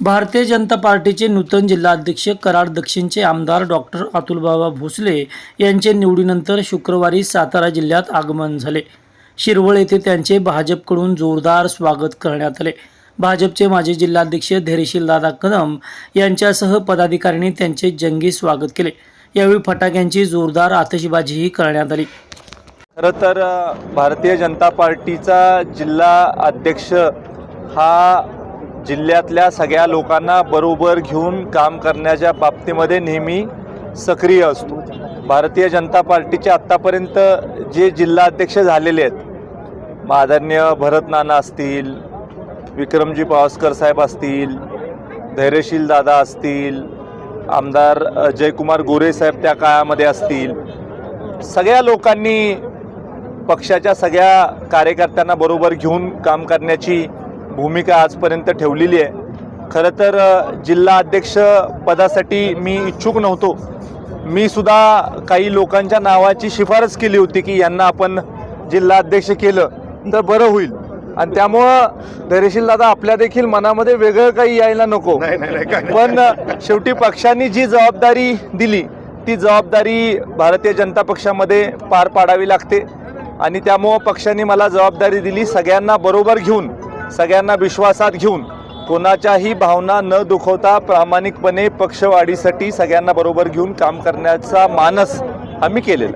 भारतीय जनता पार्टीचे नूतन जिल्हाध्यक्ष कराड दक्षिणचे आमदार डॉक्टर अतुलबाबा भोसले यांचे निवडीनंतर शुक्रवारी सातारा जिल्ह्यात आगमन झाले. शिरवळ येथे त्यांचे भाजपकडून जोरदार स्वागत करण्यात आले. भाजपचे माजी जिल्हाध्यक्ष धैर्यशील दादा कदम यांच्यासह पदाधिकाऱ्यांनी त्यांचे जंगी स्वागत केले. यावेळी फटाक्यांची जोरदार आतषबाजीही करण्यात आली. खरं तर भारतीय जनता पार्टीचा जिल्हा अध्यक्ष हा जिल्ह्यातल्या सगळ्या लोकांना बरोबर घेऊन काम करण्याच्या बाबतीमध्ये नेहमी सक्रिय असतो. भारतीय जनता पार्टीचे आत्तापर्यंत जे जिल्हा अध्यक्ष झालेले आहेत मग आदरणीय भरत नाना असतील विक्रमजी पावसकर साहेब असतील धैर्यशील दादा असतील आमदार जयकुमार गोरे साहेब त्या काळामध्ये असतील सगळ्या लोकांनी पक्षाच्या सगळ्या कार्यकर्त्यांना बरोबर घेऊन काम करण्याची भूमिका आजपर्यंत ठेवलेली आहे. खरं तर जिल्हा अध्यक्ष पदासाठी मी इच्छुक नव्हतो. मी सुद्धा काही लोकांच्या नावाची शिफारस केली होती की यांना आपण जिल्हा अध्यक्ष केलं तर बरं होईल. आणि त्यामुळं धैर्यशील दादा आपल्या देखील मनामध्ये वेगळं काही यायला नको. पण शेवटी पक्षांनी जी जबाबदारी दिली ती जबाबदारी भारतीय जनता पक्षामध्ये पार पाडावी लागते. आणि त्यामुळं पक्षाने मला जबाबदारी दिली सगळ्यांना बरोबर घेऊन. सगळ्यांना विश्वासात घेऊन कोणाच्याही भावना न दुखवता प्रामाणिकपणे पक्षवाढीसाठी सगळ्यांना बरोबर घेऊन काम करण्याचा मानस आम्ही केलेला